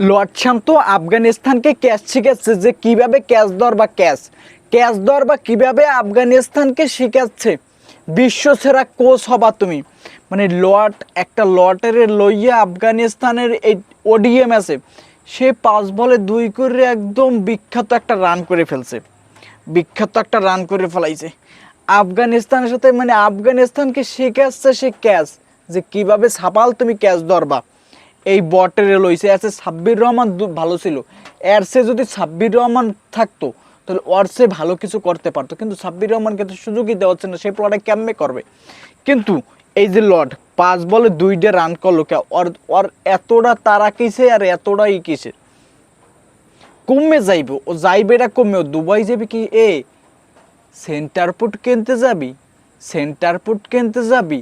Lord শান্ত আফগানিস্তানকে catch শিখাচ্ছে যে কীভাবে ক্যাচ দর বা ক্যাচ। ক্যাচ দর বা কীভাবে আফগানিস্তানকে শিখাচ্ছে? বিশ্ব সেরা কোচ হবা তুমি। মানে লট একটা লটের লইয়া আফগানিস্তানের এই ওডিএম আছে, সে পাঁচ বলে দুই করে একদম বিখ্যাত একটা রান করে ফেলছে। বিখ্যাত একটা রান করে ফেলাইছে। আফগানিস্তানের সাথে মানে আফগানিস্তানকে শেখাচ্ছে সে ক্যাচ, যে কীভাবে সাপাল তুমি ক্যাচ ধরবা। এই বটের লইছে। আছে সাব্বির রহমান ভালো ছিল। এর সে যদি সাব্বির রহমান থাকতো, তাহলে ওর সে ভালো কিছু করতে পারতো। কিন্তু সাব্বির রহমানকে তো সুযোগই দেওয়া হচ্ছে না সেই প্লটে কেমনে করবে? কিন্তু এই যে লর্ড, পাঁচ বলে দুইটা রান করল কে? ওর ওর এতটা তারা কিসে আর এতটা ই কিসে? কমে যাইবে। ও যাইবে এটা কমে। ও দুবাই যাবে কি? এ সেন্টার ফুট কিনতে যাবি সেন্টার ফুট কিনতে যাবি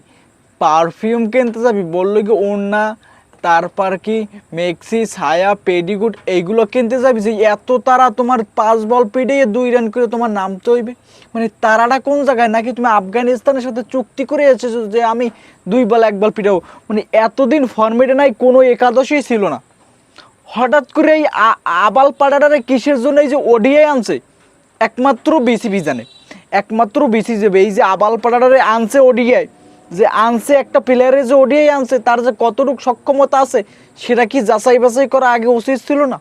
পারফিউম কিনতে যাবি। বলল কি, ওড়না তারপর কি মেক্সি, ছায়া, পেডিগুড, এইগুলো কিনতে যাবি যে এত তারা তোমার পাঁচ বল পেডে দুই রান করে তোমার নামতে হইবে। মানে তারাটা কোন জায়গায়? নাকি তুমি আফগানিস্তানের সাথে চুক্তি করে এসেছ যে আমি দুই বল, এক বল পিটাও মানে এতদিন ফর্মেটে নাই, কোনো একাদশই ছিল না। হঠাৎ করে এই আবাল পাড়াটারে কিসের জন্য এই যে ওডিআই আনছে? একমাত্র বিসিবি জানে। একমাত্র বিসি যাবে এই যে আবাল পাড়াটারে আনছে ওডিআই। যে আনছে, একটা প্লেয়ারে যে ওডিআই আনছে, তার যে কতটুকু সক্ষমতা আছে, সেটা কি যাচাই বাছাই করা আগে উচিত ছিল না?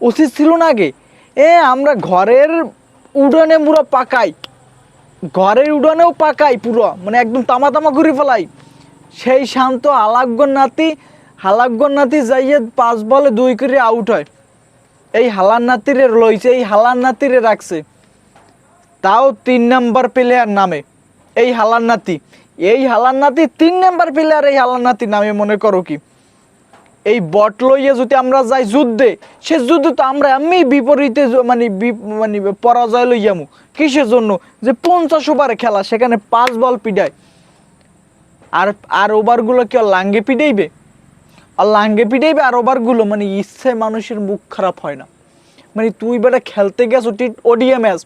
উচিত ছিল না আগে। এ, আমরা ঘরের উড়ানে মুড়া পাকাই। ঘরের উড়ানেও পাকাই পুরো মানে একদম তামা তামা করে ফেলাই। সেই শান্ত হালাগ্যর নাতি হালাগ্যর নাতি যাইয়ে পাঁচ বলে দুই করে আউট হয়। এই হালার নাতিরে লইছে, এই হালার নাতিরে রাখছে। তাও তিন নাম্বার প্লেয়ার নামে। এই হালার নাতি। এই হালার নাতি, তিন নাম্বার প্লেয়ার এই হালার নাতি নামে মনে করো কি? এই বট লইয়ে যদি আমরা যাই যুদ্ধে, সে যুদ্ধে তো আমরা এমনি বিপরীতে মানে মানে পরাজয় লইয়ামু কিসের জন্য? যে পঞ্চাশ ওভারে খেলা, সেখানে পাঁচ বল পিডায়। আর আর ওভারগুলো কি লাঙ্গে পিটাইবে আর লাঙ্গে পিটাইবে আর ওভারগুলো মানে ইচ্ছে মানুষের মুখ খারাপ হয় না। মানে তুই বেটা খেলতে গেছো টি ওডিএ ম্যাচ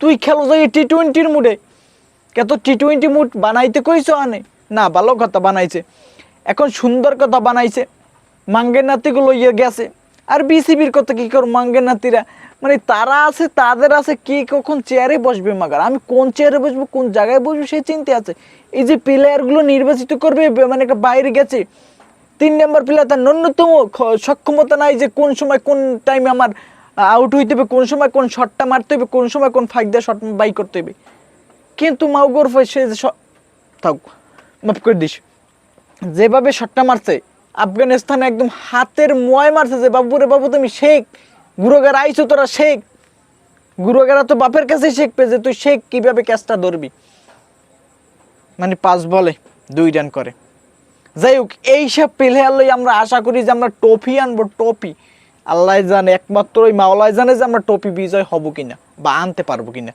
তুই খেলো যাই টি টোয়েন্টির মুডে। কত টি টোয়েন্টি মুড বানাইতে কইছো আনে? না, ভালো কথা বানাইছে। এখন সুন্দর কথা বানাইছে। মাঙ্গের নাতিগুলো ইয়ে গেছে। আর বিসিবির কথা কি করো মাঙ্গের নাতিরা? মানে তারা আছে, তাদের আছে, কে কখন চেয়ারে বসবে মাগার? আমি কোন চেয়ারে বসবো, কোন জায়গায় বসবো, সেই চিন্তা আছে। এই যে প্লেয়ারগুলো নির্বাচিত করবে মানে বাইরে গেছে। তিন নম্বর প্লেয়ার তার ন্যূনতম সক্ষমতা নাই যে কোন সময় কোন টাইমে আমার আউট হইতে হবে, কোন সময় কোন শটটা মারতে হবে, কোন সময় কোন ফাইক দিয়ে শট বাই করতে হবে। কিন্তু মাউগর সে যে থাক, মাফ করে দিস। যেভাবে শটটা মারছে, আফগানিস্তান একদম হাতের মোয় মারছে যে, বাবু রে বাবু, তুমি শেখ, গুরুগার আইছো তোরা শেখ। গুরুগারা তো বাপের কাছে শিখবে যে তুই শেখ, কীভাবে ক্যাচটা ধরবি? মানে পাঁচ বলে, দুই রান করে। যাই হোক এইসব প্লেয়ার লই আমরা আশা করি যে আমরা ট্রফি আনব, ট্রফি। আল্লাহ জানে, একমাত্র ওই মাওলায় জানে যে আমরা ট্রফি বিজয় হব কিনা বা আনতে পারব কিনা।